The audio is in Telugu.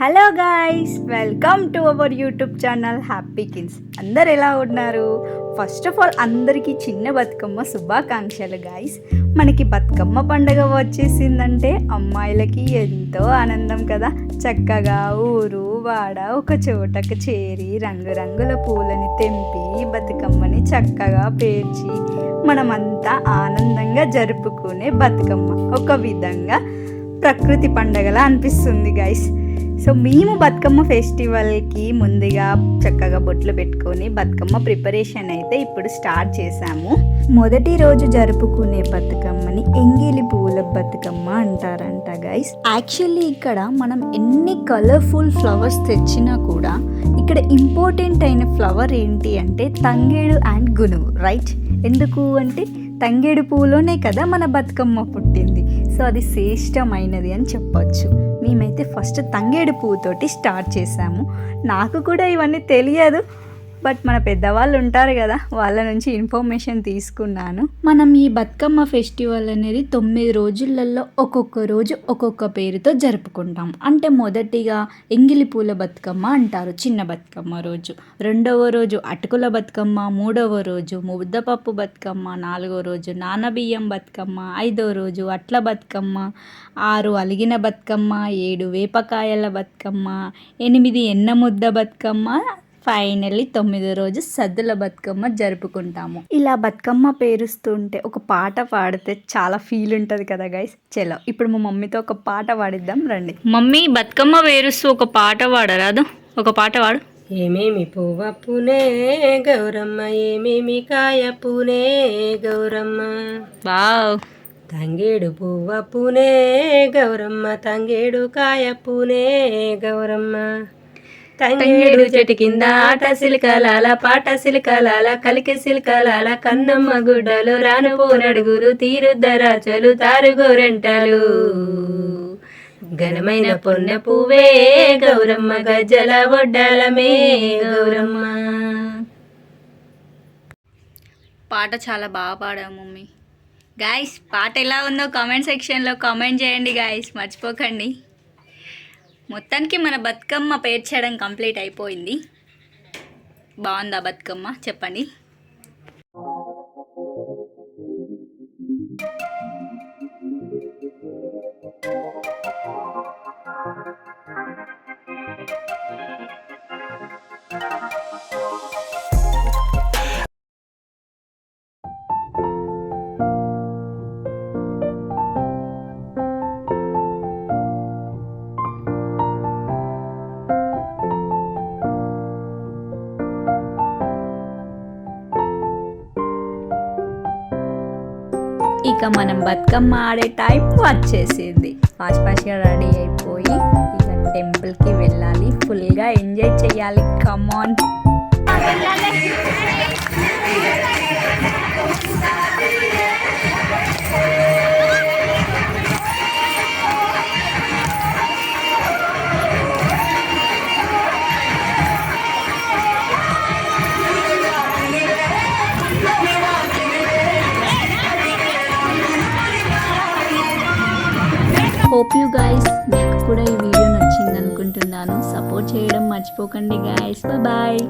Hello guys welcome to our YouTube channel happy kins అందరు ఎలా ఉన్నారు? ఫస్ట్ ఆఫ్ ఆల్ అందరికీ చిన్న బతుకమ్మ శుభాకాంక్షలు గాయస్ మనకి బతుకమ్మ పండగ వచ్చేసిందంటే అమ్మాయిలకి ఎంతో ఆనందం కదా. చక్కగా ఊరు వాడ ఒక చోటకు చేరి రంగురంగుల పూలని తెంపి బతుకమ్మని చక్కగా పేర్చి మనమంతా ఆనందంగా జరుపుకునే బతుకమ్మ. ఒక విధంగా ప్రకృతి పండగలా అనిపిస్తుంది గైస్ సో మేము బతుకమ్మ ఫెస్టివల్కి ముందుగా చక్కగా బొట్లు పెట్టుకొని బతుకమ్మ ప్రిపరేషన్ అయితే ఇప్పుడు స్టార్ట్ చేశాము. మొదటి రోజు జరుపుకునే బతుకమ్మని ఎంగిలి పువ్వుల బతుకమ్మ అంటారంట గైస్ యాక్చువల్లీ ఇక్కడ మనం ఎన్ని కలర్ఫుల్ ఫ్లవర్స్ తెచ్చినా కూడా ఇక్కడ ఇంపార్టెంట్ అయిన ఫ్లవర్ ఏంటి అంటే తంగేడు అండ్ గునుగు రైట్ ఎందుకు అంటే తంగేడు పువ్వులోనే కదా మన బతుకమ్మ పుట్టింది. సో అది శ్రేష్టమైనది అని చెప్పొచ్చు. మేమైతే ఫస్ట్ తంగేడు పువ్వుతోటి స్టార్ట్ చేసాము. నాకు కూడా ఇవన్నీ తెలియదు. బట్ మన పెద్దవాళ్ళు ఉంటారు కదా వాళ్ళ నుంచి ఇన్ఫర్మేషన్ తీసుకున్నాను. మనం ఈ బతుకమ్మ ఫెస్టివల్ అనేది తొమ్మిది రోజులలో ఒక్కొక్క రోజు ఒక్కొక్క పేరుతో జరుపుకుంటాం. అంటే మొదటిగా ఎంగిలి పూల బతుకమ్మ అంటారు చిన్న బతుకమ్మ రోజు. రెండవ రోజు అటుకుల బతుకమ్మ మూడవ రోజు ముద్దపప్పు బతుకమ్మ నాలుగో రోజు నానబియ్యం బతుకమ్మ ఐదో రోజు అట్ల బతుకమ్మ ఆరు అలిగిన బతుకమ్మ ఏడు వేపకాయల బతుకమ్మ ఎనిమిది ఎన్న ముద్ద బతుకమ్మ ఫైనల్లీ తొమ్మిదో రోజు సద్దుల బతుకమ్మ జరుపుకుంటాము. ఇలా బతుకమ్మ పేరుస్తుంటే ఒక పాట పాడితే చాలా ఫీల్ ఉంటుంది కదా గైస్ చలో ఇప్పుడు మా మమ్మీతో ఒక పాట పాడిద్దాం రండి. మమ్మీ బతుకమ్మ పేరుస్తూ ఒక పాట పాడరాదు ఒక పాట పాడు. ఏమేమి పువ్వ పునే గౌరమ్మ ఏమేమి కాయ పునే గౌరమ్మ? వావ్. తంగేడు పువ్వ పునే గౌరమ్మ తంగేడు కాయ పునే గౌరమ్మ. తంగేడు చెట్టు కింద ఆట సిలికలాల పాట సిలికలాల కలికి సిలికలాల కన్నమ్మ గుడ్డలు రాను పోరడుగులు తీరుద్దరాచలు తారుగోరెంటలు ఘనమైన పొన్న పువ్వే గౌరమ్మ గజ్జల ఒడ్డాలమే గౌరమ్మ. పాట చాలా బాగా పాడావు మమ్మీ. గాయస్ పాట ఎలా ఉందో కామెంట్ సెక్షన్లో కామెంట్ చేయండి గాయస్ మర్చిపోకండి. మొత్తానికి మన బతుకమ్మ పేర్చడం కంప్లీట్ అయిపోయింది. బాగుందా బతుకమ్మ? చెప్పండి. ఇక మనం బతుకమ్మ ఆడే టైం వచ్చేసింది. ఫాస్ట్ ఫాస్ట్గా రెడీ అయిపోయి ఇక టెంపుల్కి వెళ్ళాలి. ఫుల్గా ఎంజాయ్ చేయాలి. కమాన్ హోప్ యూ గైస్ మీకు కూడా ఈ వీడియో నచ్చింది అనుకుంటున్నాను సపోర్ట్ చేయడం మర్చిపోకండి గాయస్ బాయ్